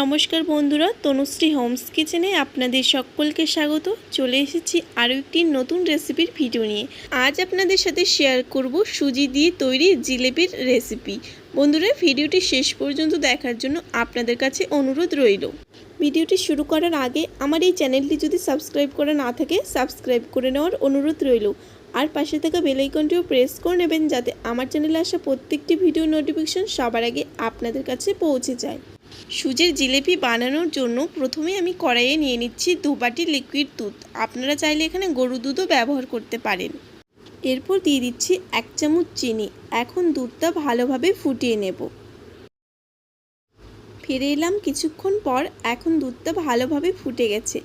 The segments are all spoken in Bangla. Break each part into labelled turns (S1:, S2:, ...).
S1: নমস্কার বন্ধুরা, তনুশ্রী হোমস কিচেনে আপনাদের সকলকে স্বাগত। চলে এসেছি আরও একটি নতুন রেসিপির ভিডিও নিয়ে। আজ আপনাদের সাথে শেয়ার করব সুজি দিয়ে তৈরি জিলেপির রেসিপি। বন্ধুরা, ভিডিওটি শেষ পর্যন্ত দেখার জন্য আপনাদের কাছে অনুরোধ রইল। ভিডিওটি শুরু করার আগে আমার এই চ্যানেলটি যদি সাবস্ক্রাইব করা না থাকে, সাবস্ক্রাইব করে নেওয়ার অনুরোধ রইল। আর পাশে থাকা বেল আইকনটিও প্রেস করে নেবেন যাতে আমার চ্যানেলে আসা প্রত্যেকটি ভিডিও নোটিফিকেশন সবার আগে আপনাদের কাছে পৌঁছে যায়। সুজির জিলেপি বানানোর জন্য প্রথমে আমি কড়াইয়ে নিয়ে নিচ্ছি দু বাটি লিকুইড দুধ। আপনারা চাইলে এখানে গরু দুধও ব্যবহার করতে পারেন। এরপর দিয়ে দিচ্ছি এক চামচ চিনি। এখন দুধটা ভালোভাবে ফুটিয়ে নেব। ফিরে এলাম কিছুক্ষণ পর এখন দুধটা ভালোভাবে ফুটে গেছে।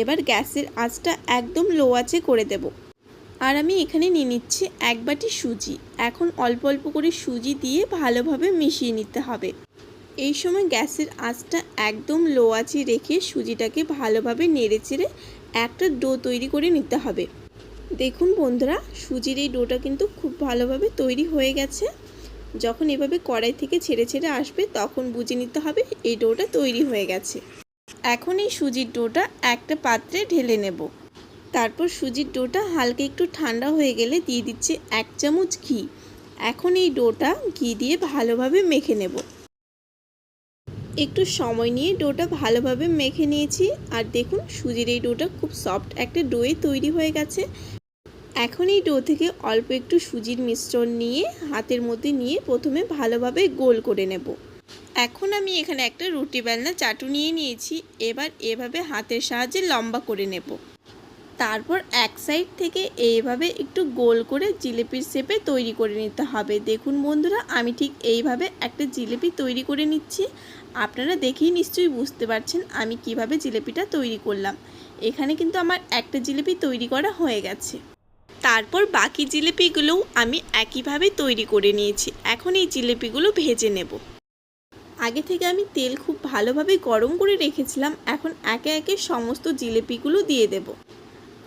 S1: এবার গ্যাসের আঁচটা একদম লো আঁচে করে দেব। আর আমি এখানে নিয়ে নিচ্ছি এক বাটি সুজি। এখন অল্প অল্প করে সুজি দিয়ে ভালোভাবে মিশিয়ে নিতে হবে। এই সময় গ্যাসের আঁচটা একদম লো আঁচে রেখে সুজিটাকে ভালোভাবে নেড়ে চেড়ে একটা ডো তৈরি করে নিতে হবে। দেখুন বন্ধুরা, সুজির এই ডোটা কিন্তু খুব ভালোভাবে তৈরি হয়ে গেছে। যখন এভাবে কড়াই থেকে ছেড়ে ছেড়ে আসবে, তখন বুঝে নিতে হবে এই ডোটা তৈরি হয়ে গেছে। এখন এই সুজির ডোটা একটা পাত্রে ঢেলে নেব। তারপর সুজির ডোটা হালকা একটু ঠান্ডা হয়ে গেলে দিয়ে দিচ্ছি এক চামচ ঘি। এখন এই ডোটা ঘি দিয়ে ভালোভাবে মেখে নেব। একটু সময় নিয়ে ডোটা ভালোভাবে মেখে নিয়েছি। আর দেখুন, সুজির এই ডোটা খুব সফট একটা ডোয়ে তৈরি হয়ে গেছে। এখন এই ডো থেকে অল্প একটু সুজির মিশ্রণ নিয়ে হাতের মধ্যে নিয়ে প্রথমে ভালোভাবে গোল করে নেব। এখন আমি এখানে একটা রুটি বেলনা চাটু নিয়ে নিয়েছি। এবার এভাবে হাতের সাহায্যে লম্বা করে নেব। তারপর এক সাইড থেকে এইভাবে একটু গোল করে জিলিপির শেপে তৈরি করে নিতে হবে। দেখুন বন্ধুরা, আমি ঠিক এইভাবে একটা জিলিপি তৈরি করে নিচ্ছি। আপনারা দেখেই নিশ্চয়ই বুঝতে পারছেন আমি কীভাবে জিলিপিটা তৈরি করলাম। এখানে কিন্তু আমার একটা জিলিপি তৈরি করা হয়ে গেছে। তারপর বাকি জিলিপিগুলোও আমি একইভাবে তৈরি করে নিয়েছি। এখন এই জিলিপিগুলো ভেজে নেব। আগে থেকে আমি তেল খুব ভালোভাবে গরম করে রেখেছিলাম। এখন একে একে সমস্ত জিলিপিগুলো দিয়ে দেব।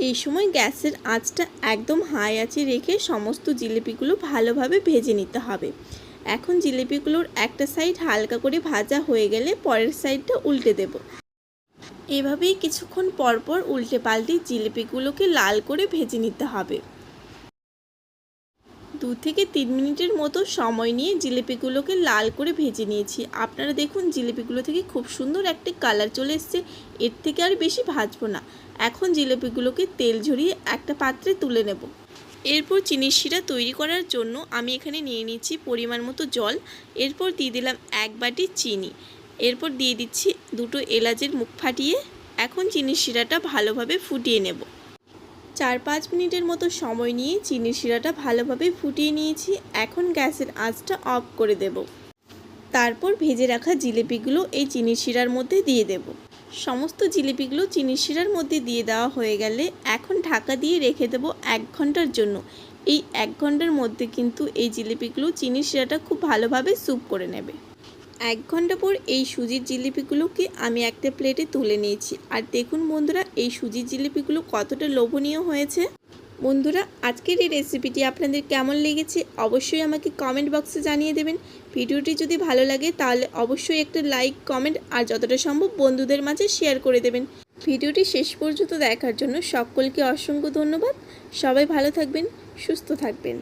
S1: এই সময় গ্যাসের আঁচটা একদম হাই আঁচে রেখে সমস্ত জিলিপিগুলো ভালোভাবে ভেজে নিতে হবে। এখন জিলিপিগুলোর একটা সাইড হালকা করে ভাজা হয়ে গেলে পরের সাইডটা উল্টে দেব। এভাবেই কিছুক্ষণ পরপর উল্টে পাল্টে জিলিপিগুলোকে লাল করে ভেজে নিতে হবে। দু থেকে তিন মিনিটের মতো সময় নিয়ে জিলিপিগুলোকে লাল করে ভেজে নিয়েছি। আপনারা দেখুন, জিলিপিগুলো থেকে খুব সুন্দর একটি কালার চলে এসছে। এর থেকে আর বেশি ভাজবো না। এখন জিলিপিগুলোকে তেল ঝরিয়ে একটা পাত্রে তুলে নেব। এরপর চিনির শিরা তৈরি করার জন্য আমি এখানে নিয়ে নিচ্ছি পরিমাণ মতো জল। এরপর দিয়ে দিলাম এক বাটি চিনি। এরপর দিয়ে দিচ্ছি দুটো এলাচের মুখ ফাটিয়ে। এখন চিনির শিরাটা ভালোভাবে ফুটিয়ে নেব। চার পাঁচ মিনিটের মতো সময় নিয়ে চিনির শিরাটা ভালোভাবে ফুটিয়ে নিয়েছি। এখন গ্যাসের আঁচটা অফ করে দেব। তারপর ভেজে রাখা জিলিপিগুলো এই চিনির শিরার মধ্যে দিয়ে দেব। সমস্ত জিলিপিগুলো চিনির শিরার মধ্যে দিয়ে দেওয়া হয়ে গেলে এখন ঢাকা দিয়ে রেখে দেব এক ঘণ্টার জন্য। এই এক ঘণ্টার মধ্যে কিন্তু এই জিলিপিগুলো চিনির শিরাটা খুব ভালোভাবে স্যুপ করে নেবে। এক ঘণ্টা পর এই সুজির জিলিপিগুলোকে আমি একটা প্লেটে তুলে নিয়েছি। আর দেখুন বন্ধুরা, এই সুজির জিলিপিগুলো কতটা লোভনীয় হয়েছে। বন্ধুরা, আজকের এই রেসিপিটি আপনাদের কেমন লেগেছে অবশ্যই আমাকে কমেন্ট বক্সে জানিয়ে দেবেন। ভিডিওটি যদি ভালো লাগে, তাহলে অবশ্যই একটা লাইক কমেন্ট আর যতটা সম্ভব বন্ধুদের মাঝে শেয়ার করে দেবেন। ভিডিওটি শেষ পর্যন্ত দেখার জন্য সকলকে অসংখ্য ধন্যবাদ। সবাই ভালো থাকবেন, সুস্থ থাকবেন।